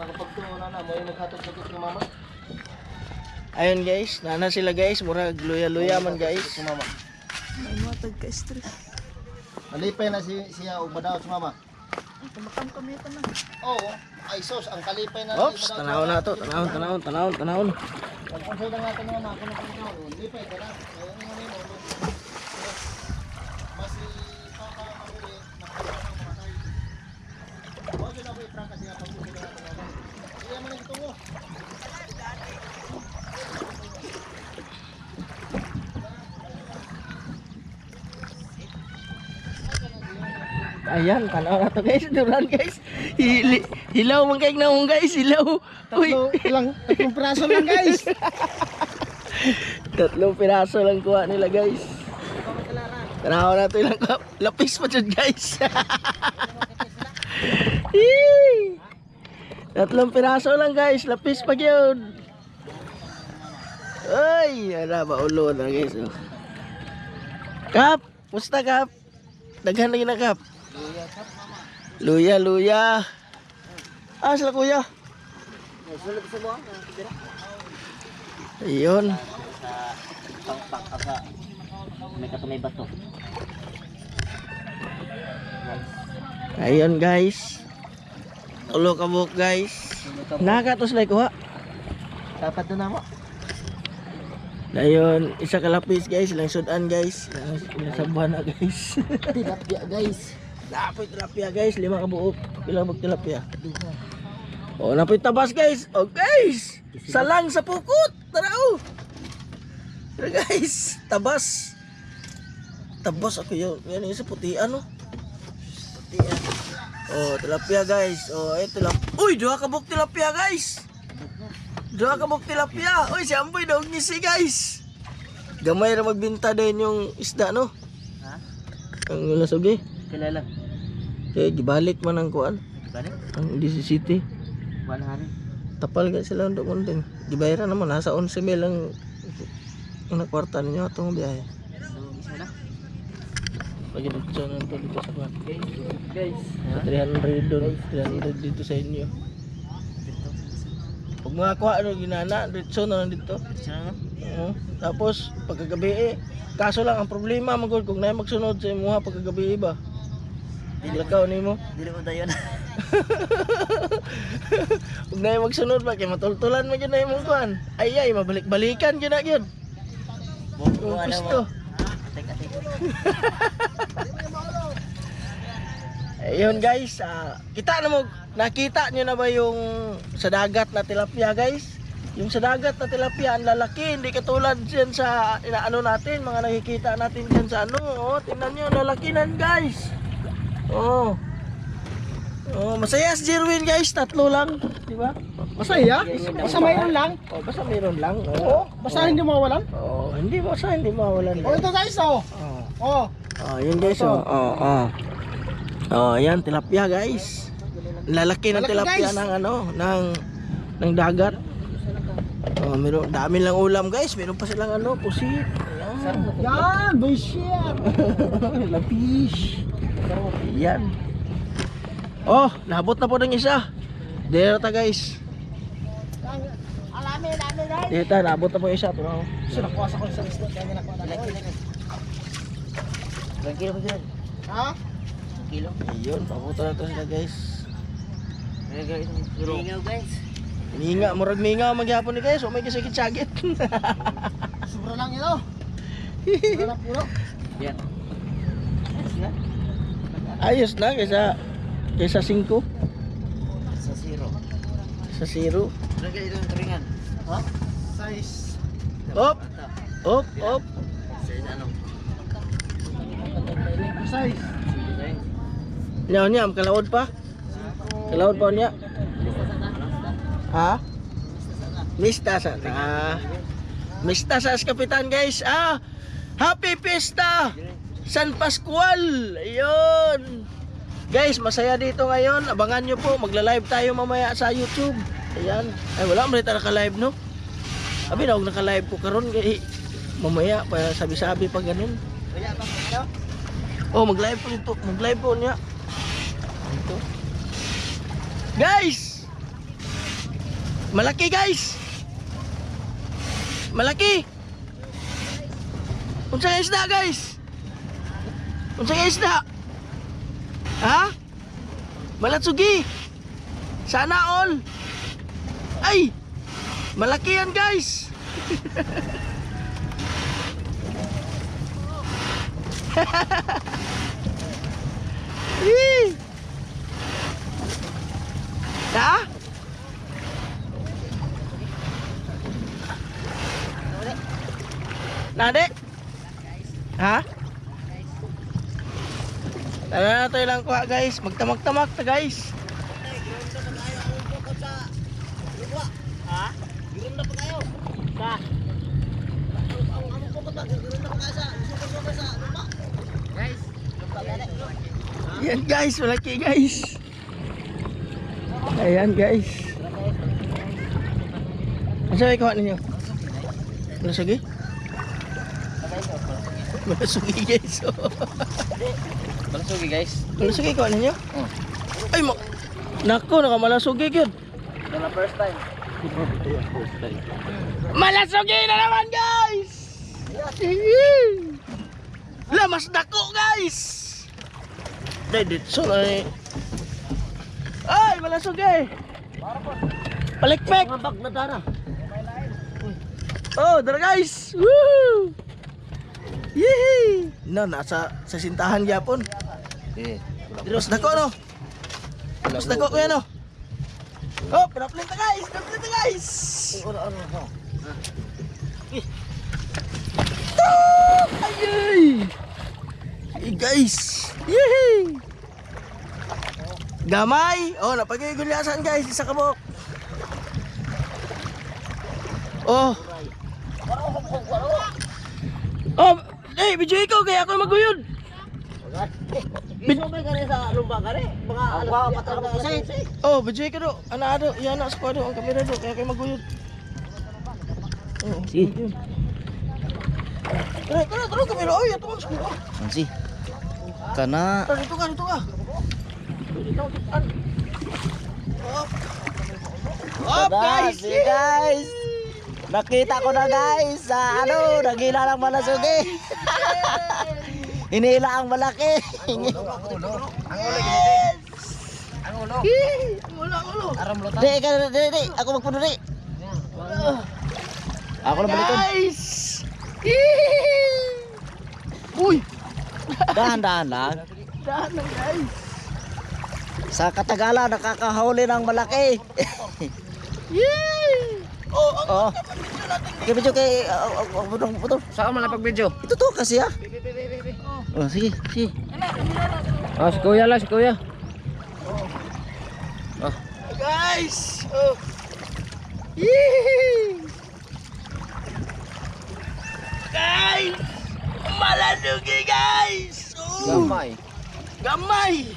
Nakapagtuwa na mo yung naghatag sa kay mama. Ayun guys, nana sila guys, murag luya-luya man guys. Si mama. May matag ka stress. Malipay na si siya og madaot si mama. Tumakam kami ito na. Oo, ay sos ang kalipay na Oops, tanawon na to, tanawon, tanawon, tanawon, tanawon. Ang sa nga tanong na ako na pagkaon. Lipay ka na. Ayan, tanaw na to guys, duran guys. Hili, hilaw man kay naong guys, hilaw. Uy, Tatlo ilang tatlong praso lang guys. tatlong piraso lang kuha nila guys. Tanaw na to ilang kap. Lapis pa dyan guys. Tatlong piraso lang guys, lapis pa yun. Ay, ala ba ulo na guys. Oh. Kap, musta kap? Daghan lagi na kap. Luya, luya. Ah, sila kuya. Ayun. Sa pang asa. May katumay bato. Ayun guys. Ulo ka buhok guys. Nakatos like kuha. Dapat na mo. Ayun, isa ka lapis guys, ilang sudan guys. Ilang sabuhan na guys. Tilapia guys. Napoy tilapia guys, lima ka buhok. Ilang mag tilapia. Oh, napoy tabas guys. Oh guys, salang sa pukot. Tara oh. Tara guys, tabas. Tabas ako yun. Yan yung sa puti ano. Putian. Oh, tilapia guys. Oh, eh tilapia. Uy, dua ka tilapia guys. Dua ka tilapia. Uy, si Amboy daw ngisi guys. Gamay ra magbinta din yung isda no. Ha? Ang lasugi. Kilala. Kaya gibalik man ang kuan. Balik. Ang DC City. Wala hari. Tapal ka sila untuk konting. Gibayaran naman nasa 11 mil ang ang kwarta ninyo atong biyahe. So, isa na. Na to dito sa kuan. Guys. Sa 300 doon, 300 dito sa inyo. Pag mga kuha ano ginana, dito na lang dito. Na. Oo. Tapos pagkagabi eh, kaso lang ang problema magod kung naay magsunod sa imuha pagkagabi ba. Lakaw nimo. Dili mo tayo na. Huwag na yung magsunod ba, kaya matultulan mo yun na yung kuhan. Ay ay, mabalik-balikan yun na yun. Yung gusto. Teka. Ayun guys, ah, kita na mo, nakita nyo na ba yung sa dagat na tilapia guys? Yung sa dagat na tilapia, ang lalaki, hindi katulad dyan sa inaano natin, mga nakikita natin dyan sa ano, oh, tingnan nyo, lalaki nan guys. Oh. Oh, masaya si Jerwin guys, tatlo lang, di ba? Masaya? Basta mayroon lang? Oh, basta meron lang. Oo. Basta hindi mawalan? Oh, hindi sa hindi mawalan. Oh, ito guys, oh. Oh. Oh. Oh, yun guys. Oh, oh, oh. Oh, yan tilapia guys. Lalaki ng tilapia guys. ng ano, ng ng dagat. Oh, meron dami lang ulam guys. Meron pa silang ano, pusit. Yan, bullshit. Lapis. Yan. Oh, nabot na po ng isa. Dito ta guys. Alami, alami guys. Dito, nabot na po isa. Pero, Sinakuha sa ko sa isda, kaya nakuha na ko. Ilang kilo ba dyan? Ha? Kilo? Ayun, pabuto na to sila guys. Lingaw guys. Minga, murag minga maghapon ni guys. O may kasagit-sagit. Sobra lang yun, oh. Sobra lang puro. Yan. Ayos na kaysa kaysa 5 Sa zero. sa 0. Lagay ng turingan. Ha? Size. Op, op, op. Size ano? Size. Nya am kalawod pa. Kalawod pa niya. Ha? Mista sa na. Mista sa kapitan guys. Ah, Happy Fiesta San Pascual. Ayun. Guys, masaya dito ngayon. Abangan nyo po. Magla-live tayo mamaya sa YouTube. Ayan. Ay, wala mo rin naka-live, no? Abi na, huwag naka-live ko karon kay mamaya pa sabi-sabi pa ganun. Kaya pa ano? Oh, mag-live po ito. Mag-live po niya. Ito. Guys! Malaki guys. Malaki. Unsa nga isda guys? Unsa nga isda? Ha? Malatsugi. Sana all. Ay! Malaki yan guys. Ha? Nade? Ha? Tara na tayo lang kuha guys. Magtamag-tamag ta guys. Ha? Giron na pa kayo. Sa? Yan guys, malaki guys. Ayan guys. Ano sabi kuha ninyo? Malasugi? Malasugi guys. Malasugi guys. Malasugi kuha ninyo? Ay mo. Nako, nakamalasugi yun. Ito na first time. Malasugi na naman guys! Yee! La, mas dako guys! Dito na eh. Ay, malasugi! Palikpik! Mga bag na dara. Oh, dara guys! Woo! Yee! No, nasa sa sintahan gyapon. Eh. Diros dako no. Diros dako kuya no. Oh, pinaplin ta guys! Pinaplin ta guys! Ah, Ayay! Hey guys! Yehey! Gamay! Oh, napagigulyasan guys, isa kabok. Oh. Oh, eh, video ikaw kaya ako maguyod. Biso ba gani sa lumba gani? Mga alas apat na kasi. Oh, video ka do. Ana ado, yan na sa do ang kamera do kaya kayo maguyod. Oo. Si. Kaya kaya taro kamera oy, ato ang skuha. Sansi. Kana. Tara dito ka, dito ka. Up. Up guys. Si guys. Nakita ko na guys sa ano, nagila ng malasugi. Hinila ang malaki. Ang ulo. Yee! Ang ulo, ang ulo. Aram lutan. Di, di, di, di. Ako magpuno di. Ako na baliton. Guys. Uy, Dahan-dahan lang. dahan lang guys. Sa katagalan, nakakahuli ng malaki. Yee! Oh, ang. Okay, video kay... Uh, uh, uh, Saan ka malapag video? Ito to kasi ah. Oh, sige, sige. Oh, si kuya lang, si kuya. Guys! Oh. Yee! Guys! Maladugi guys! Oh. Gamay. Gamay!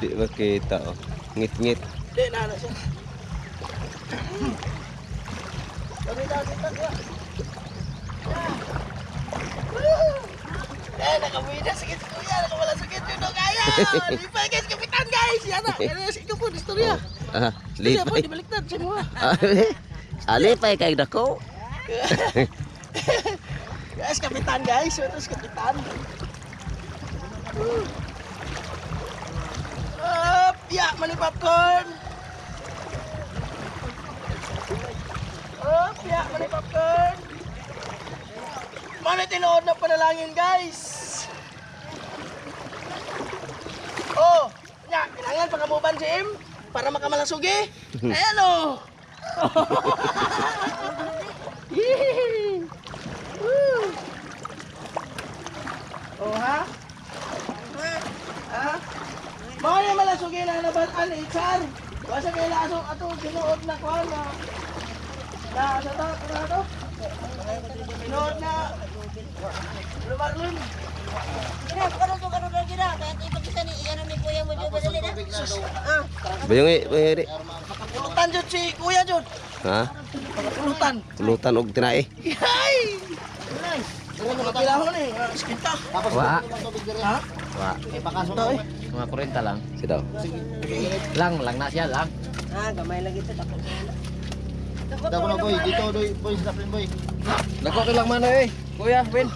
Di makita oh. Ngit-ngit. Hindi na ano siya. Kami na dito siya. Eh, nakabuhi na sakit kuya. Nakawala sakit yun no kaya. Lipay guys, kapitan guys. Yan na. Kaya sa ikaw po, istorya. Ah, Istorya po, lipay. di baliktad sa mga. Alipay kay dako. Guys, kapitan guys. Terus kapitan. Up, ya, mali popcorn. Up, ya, mali popcorn. Mana tinuod na panalangin guys. Oh, nya, kailangan pakamuban si Im para makamalasugi. Ayan oh. Yee! Woo! Oh ha? Ha? Mga yung malasugi na nabataan ni Itzar. Basta kay laso ato tinuod na kuhan na na sa ano na to? Tinuod na lumarlun. Gina, kano to kano na gina? Kaya ito ipagkisa ni iyan ni kuya mo dyan madali na. Ah, Bayong eh, bayong eh. Pulutan jud si Kuya jud. Ha? Pulutan. Pulutan og tinae. Yay! Ano mga pilahon eh, skita. Wa. Ha? Wa. Ito eh. Mga 40 lang. Sitaw. Lang, lang na siya, lang. ah gamay lagi ito. Takot Dako na boy, dito boy, boy, sa boy. Dako ko lang mano eh. Kuya, Win.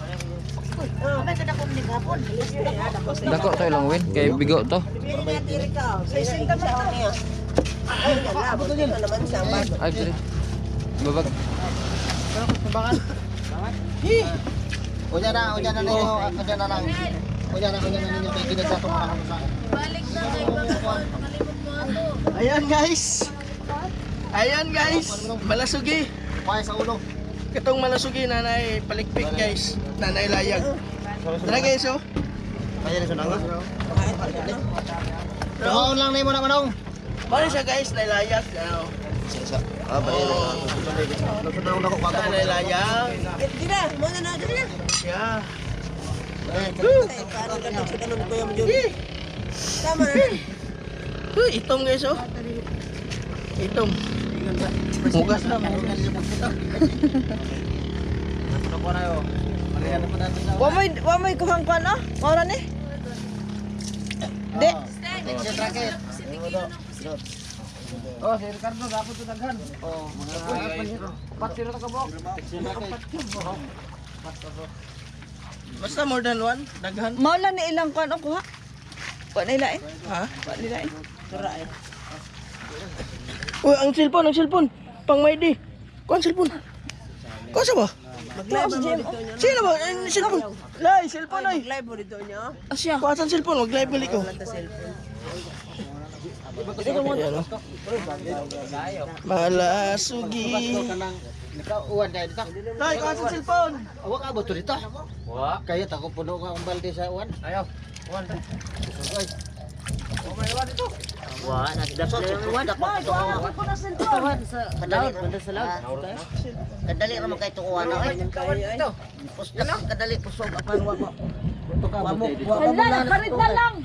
Dako to lang Win. Kay bigo to. Ay, sorry. Babag. Unya na, unya na ninyo, unya na lang. Unya na, unya na ninyo, kay ginagato mo na kami sa akin. Ayan guys. Ayan guys. Malasugi. Paya sa ulo. Katong malasugi nanay palikpik guys. Nanay layag. Tara guys oh. Kaya na sunang. Tumaon lang na manong. Bali siya guys, nailayag. Ano? Ah, ba yun. Nasunang na ko kaga. Nanay layag. Dira, mo na na dira. Siya. Ay, parang ka sa kanong kuya mo jud. Tama na. Guys oh. Itong. Mugas na. Wa mo'y wa mo'y kuhang kuan ah. Ora ni. Di. Oh, si Ricardo dapat to daghan. Oh, mga pat sila ta kabok. Basta more than one. Daghan. Mao lang ni ilang kuan o kuha. Wa nila eh. Ha? Wa nila eh. Uy, ang cellphone, ang cellphone. Pang may di. Kuan cellphone. Kuan sa ba? Mag-live si Jim. Sino ba? Ang cellphone. Lay, cellphone ay. Live mo dito niya. Asya. Kuha sa cellphone, mag-live balik ko. Oh. Malasugi. Uwan dahil dito. Tay, kuha sa cellphone. Awak ka ba to dito? Wa. Kaya tako puno ka ang balde sa uwan. Ayo. Wan. Wah, nasi dapat lang wala ko. Wala ko na cellphone. Kadali, kadali sa laut. Kadali ra man kay tukuan na ay. Pusta kadali pusog apan mo. Wa mo, wa mo na. Karit na lang.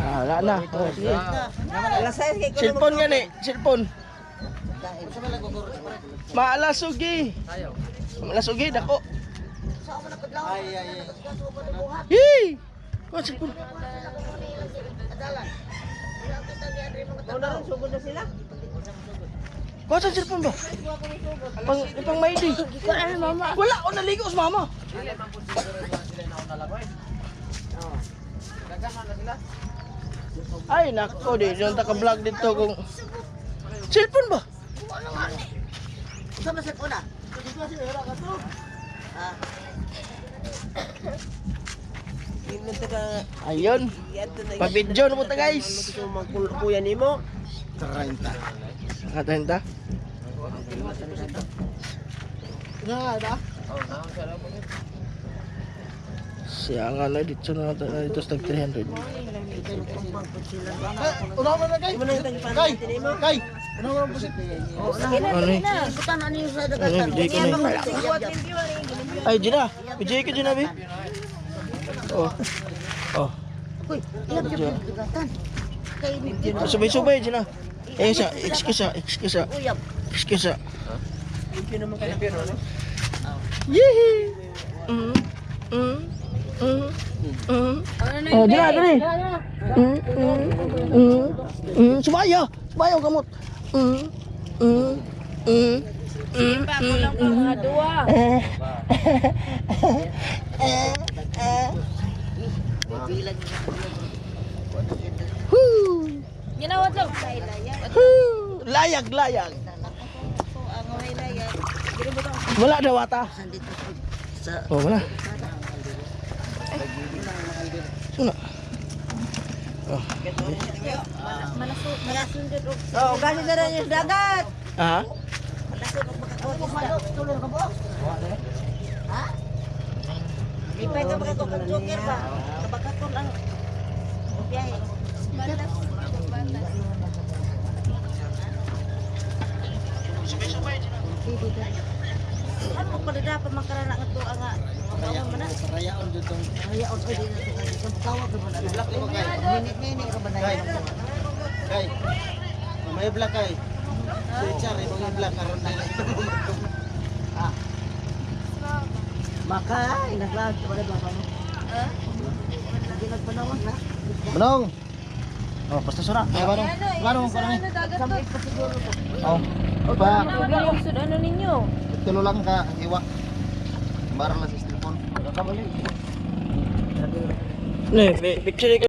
Wala na. Cellphone nga ni, cellphone. Malasugi. Malasugi, dako. Ay ay ay. Yee! Sa cellphone. Wala rin sugod na sila. Kuha sa cellphone ba? Pang, pang may di. Wala, o naligo sa mama. Ay, nako, di. Diyan ta ka-vlog dito kung... Cellphone ba? Sama sa kuna. Ah. Hindi ka Ayun. yato na Pa-video na po ta, guys. magkuya nimo. Karanta. Atayin ta. Nga da. Siya nga na, dito na dito sa tag 300. Eh, unaw na na kay. Kay. Kay. Unaw na busit. Ano ano yung sa Ano video ko na eh. Ay, Gina. Video ko Gina, be. Oh. Oh. Uy, ilang yung dugatan. Kay ni Subay-subay, Gina. Eh, sa, excuse ah, excuse ah, uyab. excuse ah. Yee! Mm, mm, mm, mm. Oh, Gina, dali. Mm, mm, mm, mm. Subaya, subaya kamot. Mm, mm, mm. Mm, mm, mm. Eh, eh, eh. Woo! Ginawat lang. Woo! Layag, layag. Ang. Wala daw ata. Oh, wala. Suna. Oh. Oh, gani na rin yung dagat. Ah? Malasundot og makakot. Tulong ka ba? Ha? Ipay ka makakot ng joker ba? Kabakakot ang biyahe. Ano pa rin dapat makarana nga ang Raya man na. Rayaon dito. Raya on oy din sa kawa ka man. Black mo kay. Minit-minit ka ba na yan? Kay. May black kay. Richard, ibang black karon na. Ah. Makay, naglag ka ba ba? Ha? Hindi nagpanawag na. Manong. Oh, basta sura. Ay, ano? Ano mo ko lang eh. Oh. Pa, Huwag lang yung ano ninyo. tulo lang ka iwa. Bara lang sa cellphone. Ne, picture